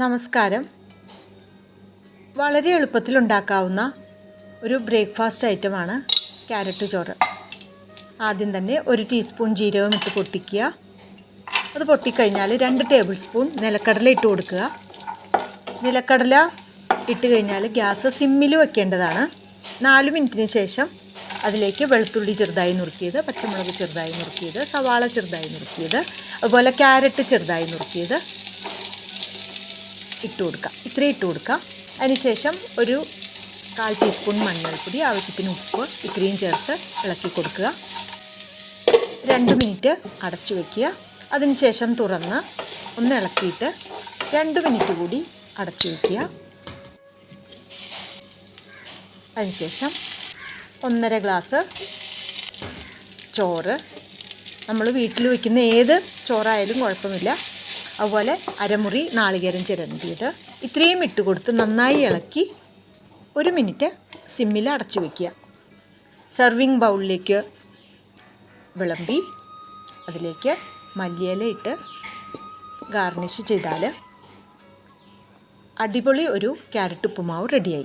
നമസ്കാരം. വളരെ എളുപ്പത്തിൽ ഉണ്ടാക്കാവുന്ന ഒരു ബ്രേക്ക്ഫാസ്റ്റ് ഐറ്റമാണ് ക്യാരറ്റ് ചോറ്. ആദ്യം തന്നെ ഒരു ടീസ്പൂൺ ജീരകം ഇട്ട് പൊട്ടിക്കുക. അത് പൊട്ടിക്കഴിഞ്ഞാൽ രണ്ട് ടേബിൾ സ്പൂൺ നിലക്കടല ഇട്ട് കൊടുക്കുക. നിലക്കടല ഇട്ട് കഴിഞ്ഞാൽ ഗ്യാസ് സിമ്മിൽ വെക്കേണ്ടതാണ്. നാല് മിനിറ്റിന് ശേഷം അതിലേക്ക് വെളുത്തുള്ളി ചെറുതായി നുറുക്കിയത് പച്ചമുളക് ചെറുതായി നുറുക്കിയത് സവാള ചെറുതായി നുറുക്കിയത് അതുപോലെ ക്യാരറ്റ് ചെറുതായി നുറുക്കിയത് ഇട്ട് കൊടുക്കുക ഇത്രയും ഇട്ട് കൊടുക്കുക അതിനുശേഷം ഒരു കാൽ ടീസ്പൂൺ മഞ്ഞൾപ്പൊടി ആവശ്യത്തിന് ഉപ്പ് ഇത്രയും ചേർത്ത് ഇളക്കി കൊടുക്കുക. രണ്ട് മിനിറ്റ് അടച്ചു വയ്ക്കുക അതിനുശേഷം തുറന്ന് ഒന്ന് ഇളക്കിയിട്ട് രണ്ട് മിനിറ്റ് കൂടി അടച്ചു വയ്ക്കുക അതിനുശേഷം ഒന്നര ഗ്ലാസ് ചോറ്. നമ്മൾ വീട്ടിൽ വയ്ക്കുന്ന ഏത് ചോറായാലും കുഴപ്പമില്ല അതുപോലെ അരമുറി നാളികേരം ചിരണ്ടിയത്. ഇത്രയും ഇട്ട് കൊടുത്ത് നന്നായി ഇളക്കി ഒരു മിനിറ്റ് സിമ്മിൽ അടച്ചു വയ്ക്കുക സെർവിങ് ബൗളിലേക്ക് വിളമ്പി അതിലേക്ക് മല്ലിയില ഇട്ട് ഗാർണിഷ് ചെയ്താൽ അടിപൊളി ഒരു ക്യാരറ്റ് ഉപ്പുമാവ് റെഡിയായി